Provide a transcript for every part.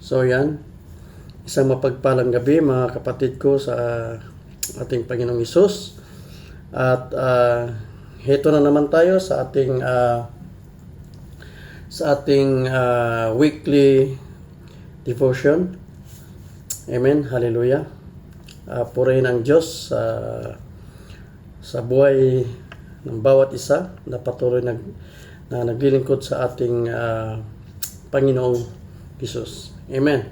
So yan, isang mapagpalang gabi mga kapatid ko sa ating Panginoong Isus. At uh, heto na naman tayo sa ating ah, sa ating ah, weekly devotion. Amen. Hallelujah. Uh, purihin ang Diyos sa sa buhay ng bawat isa na patuloy nag, na naglilingkod sa ating ah, Panginoong Isus. Amen.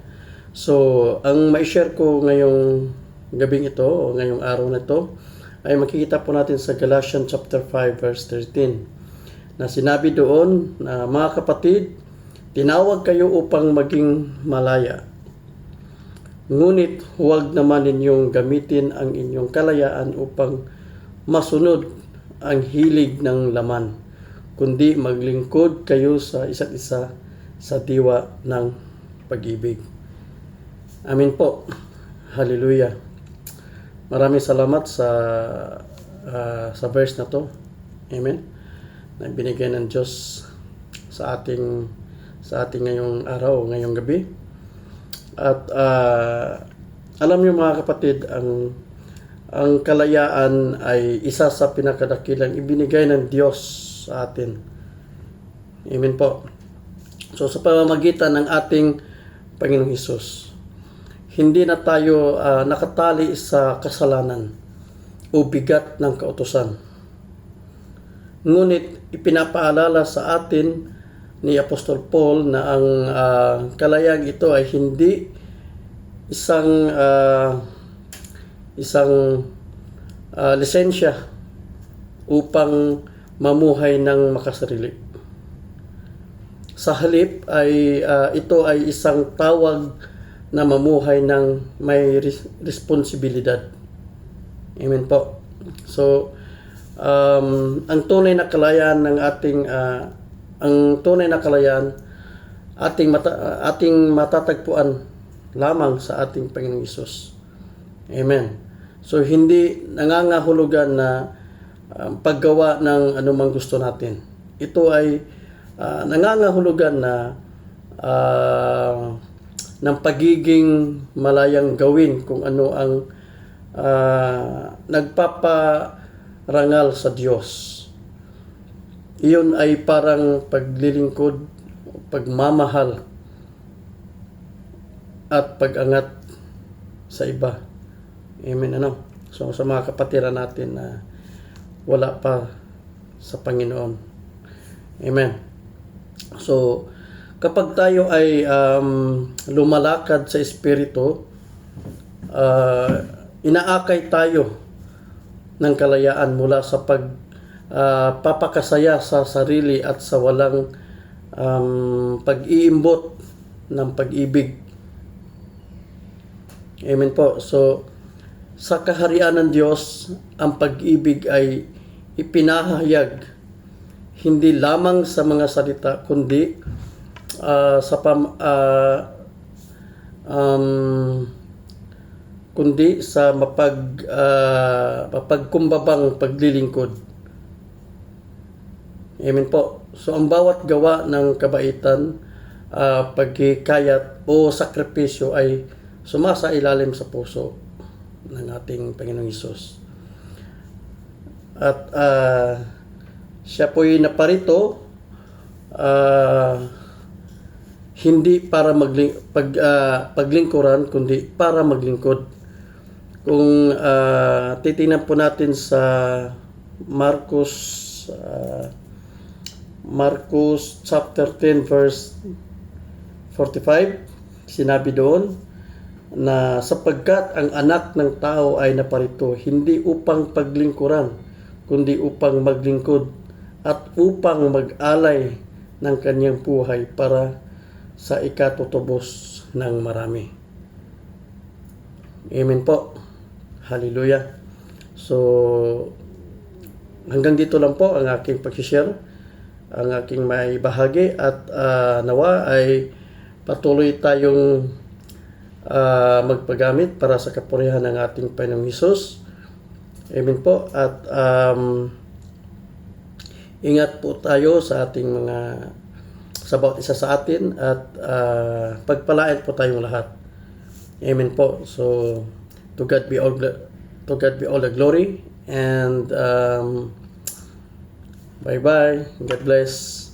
So, ang mai-share ko ngayong gabing ito o ngayong araw na ito ay makikita po natin sa Galatians chapter 5 verse 13 na sinabi doon na mga kapatid, tinawag kayo upang maging malaya. Ngunit huwag naman ninyong gamitin ang inyong kalayaan upang masunod ang hilig ng laman, kundi maglingkod kayo sa isa't isa sa diwa ng pag-ibig. Amin po. Hallelujah. Maraming salamat sa ah, sa verse na to. Amen. Na binigay ng Diyos sa ating sa ating ngayong araw, ngayong gabi. At ah, alam niyo mga kapatid, ang ang kalayaan ay isa sa pinakadakilang ibinigay ng Diyos sa atin. Amen po. So sa pamamagitan ng ating Panginoong Hesus, hindi na tayo ah, nakatali sa kasalanan o bigat ng kautosan. Ngunit ipinapaalala sa atin ni Apostol Paul na ang ah, kalayaan ito ay hindi isang ah, isang ah, lisensya upang mamuhay ng makasarili. Sa halip ay ah, ito ay isang tawag na mamuhay ng may res- responsibilidad. Amen po. So, um, ang tunay na kalayaan ng ating ah, ang tunay na kalayaan ating mata, ating matatagpuan lamang sa ating Panginoong Isus. Amen. So hindi nangangahulugan na um, paggawa ng anumang gusto natin. Ito ay ah, nangangahulugan na ah, ng pagiging malayang gawin kung ano ang ah, nagpaparangal sa Diyos. Iyon ay parang paglilingkod, pagmamahal at pagangat sa iba. Amen. Ano? So sa mga kapatiran natin na wala pa sa Panginoon. Amen. So kapag tayo ay um, lumalakad sa Espiritu, uh, inaakay tayo ng kalayaan mula sa pag ah, papakasaya sa sarili at sa walang um, pag-iimbot ng pag-ibig. Amen po. So, sa kaharian ng Diyos, ang pag-ibig ay ipinahayag hindi lamang sa mga salita, kundi ah, sa pam, ah, um, kundi sa mapag ah, mapagkumbabang paglilingkod. Amen po. So ang bawat gawa ng kabaitan, ah, pagkikayat o sakripisyo ay sumasa ilalim sa puso ng ating Panginoong Isus. At ah, siya po'y naparito ah, hindi para magling, pag, ah, paglingkuran, kundi para maglingkod. Kung ah, titingnan po natin sa Marcos ah, Marcos chapter 10 verse 45 sinabi doon na sapagkat ang anak ng tao ay naparito hindi upang paglingkuran kundi upang maglingkod at upang mag-alay ng kanyang buhay para sa ikatutubos ng marami. Amen po. Hallelujah. So, hanggang dito lang po ang aking pag-share, ang aking may bahagi at ah, nawa ay patuloy tayong ah, magpagamit para sa kapurihan ng ating Panginoong Hesus. Amen po. At um, ingat po tayo sa ating mga sa bawat isa sa atin at ah, pagpalain po tayong lahat. Amen po. So to God be all to God be all the glory and um, bye bye. God bless.